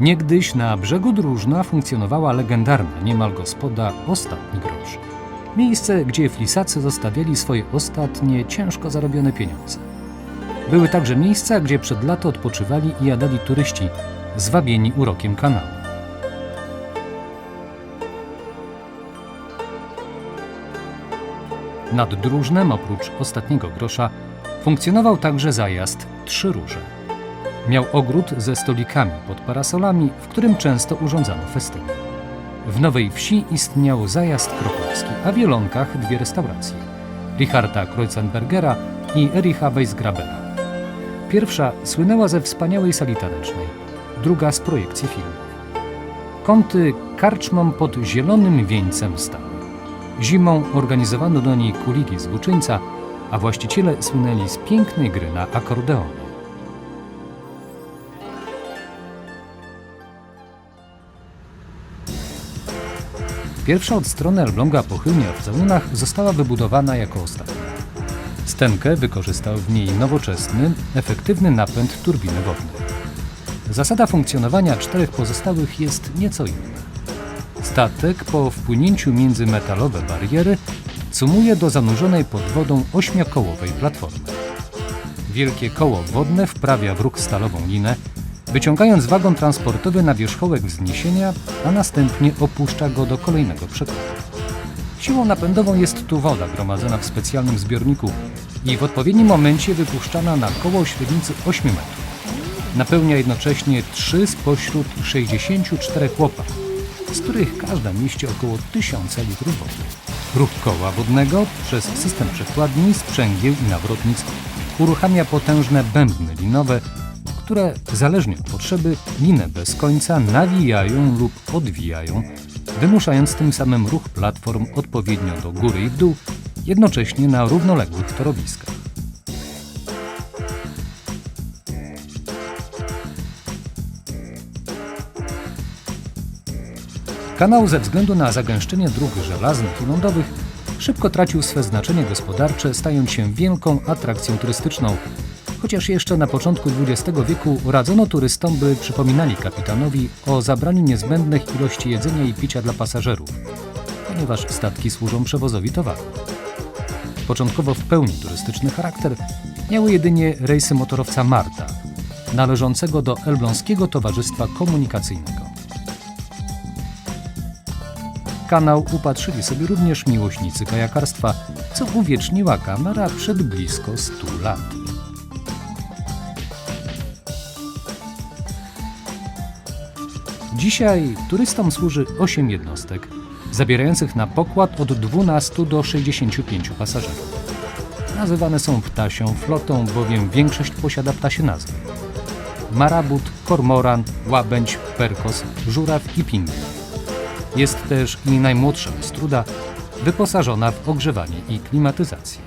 Niegdyś na brzegu Dróżna funkcjonowała legendarna niemal gospoda Ostatni Grosz. Miejsce, gdzie flisacy zostawiali swoje ostatnie, ciężko zarobione pieniądze. Były także miejsca, gdzie przed lato odpoczywali i jadali turyści, zwabieni urokiem kanału. Nad Dróżnem, oprócz Ostatniego Grosza, funkcjonował także zajazd Trzy Róże. Miał ogród ze stolikami pod parasolami, w którym często urządzano festyny. W Nowej Wsi istniał zajazd krokułowski, a w Wielonkach dwie restauracje Richarda Kreuzenbergera i Ericha Weisgrabera. Pierwsza słynęła ze wspaniałej sali tanecznej, druga z projekcji filmów. Kąty karczmą pod zielonym wieńcem stały. Zimą organizowano do niej kuligi z Buczyńca, a właściciele słynęli z pięknej gry na akordeonie. Pierwsza od strony Elbląga pochylnia w Całunach została wybudowana jako ostatnia. Stenkę wykorzystał w niej nowoczesny, efektywny napęd turbiny wodnej. Zasada funkcjonowania czterech pozostałych jest nieco inna. Statek po wpłynięciu między metalowe bariery sumuje do zanurzonej pod wodą ośmiokołowej platformy. Wielkie koło wodne wprawia w ruch stalową linę, wyciągając wagon transportowy na wierzchołek wzniesienia, a następnie opuszcza go do kolejnego przekładu. Siłą napędową jest tu woda gromadzona w specjalnym zbiorniku i w odpowiednim momencie wypuszczana na koło średnicy 8 metrów. Napełnia jednocześnie 3 spośród 64 łopat, z których każda mieści około 1000 litrów wody. Ruch koła wodnego przez system przekładni, sprzęgieł i nawrotnic uruchamia potężne bębny linowe, które zależnie od potrzeby linę bez końca nawijają lub odwijają, wymuszając tym samym ruch platform odpowiednio do góry i w dół, jednocześnie na równoległych torowiskach. Kanał ze względu na zagęszczenie dróg żelaznych i lądowych szybko tracił swe znaczenie gospodarcze, stając się wielką atrakcją turystyczną. Chociaż jeszcze na początku XX wieku radzono turystom, by przypominali kapitanowi o zabraniu niezbędnych ilości jedzenia i picia dla pasażerów, ponieważ statki służą przewozowi towaru. Początkowo w pełni turystyczny charakter miały jedynie rejsy motorowca Marta, należącego do Elbląskiego Towarzystwa Komunikacyjnego. Kanał upatrzyli sobie również miłośnicy kajakarstwa, co uwieczniła kamera przed blisko 100 lat. Dzisiaj turystom służy 8 jednostek, zabierających na pokład od 12 do 65 pasażerów. Nazywane są ptasią flotą, bowiem większość posiada ptasie nazwy. Marabut, kormoran, łabędź, perkos, żuraw i pingwin. Jest też i najmłodsza struda, wyposażona w ogrzewanie i klimatyzację.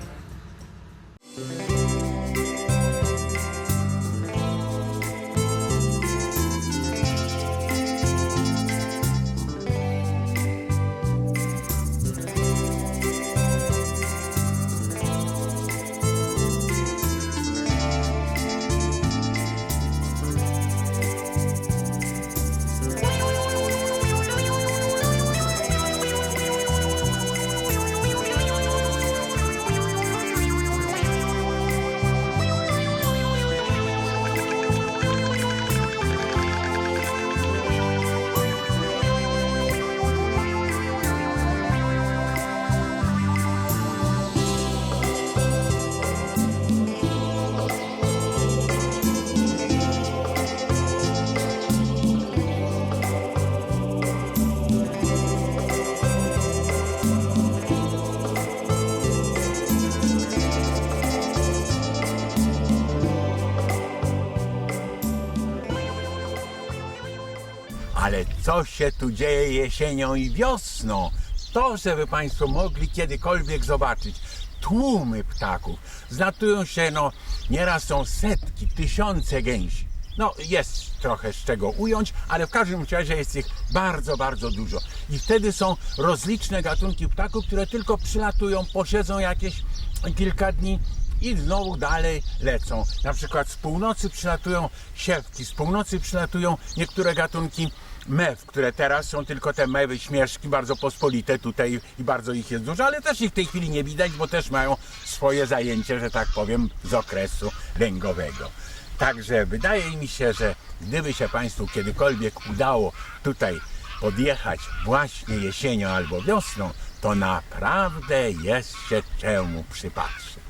Ale co się tu dzieje jesienią i wiosną? To, żeby Państwo mogli kiedykolwiek zobaczyć. Tłumy ptaków. Znatują się, no, nieraz są setki, tysiące gęsi. No, jest trochę z czego ująć, ale w każdym razie jest ich bardzo, bardzo dużo. I wtedy są rozliczne gatunki ptaków, które tylko przylatują, posiedzą jakieś kilka dni i znowu dalej lecą. Na przykład z północy przylatują siewki, z północy przylatują niektóre gatunki mew, które teraz są tylko te mewy śmieszki, bardzo pospolite tutaj i bardzo ich jest dużo, ale też ich w tej chwili nie widać, bo też mają swoje zajęcie, że tak powiem, z okresu lęgowego. Także wydaje mi się, że gdyby się Państwu kiedykolwiek udało tutaj podjechać właśnie jesienią albo wiosną, to naprawdę jest się czemu przypatrzeć.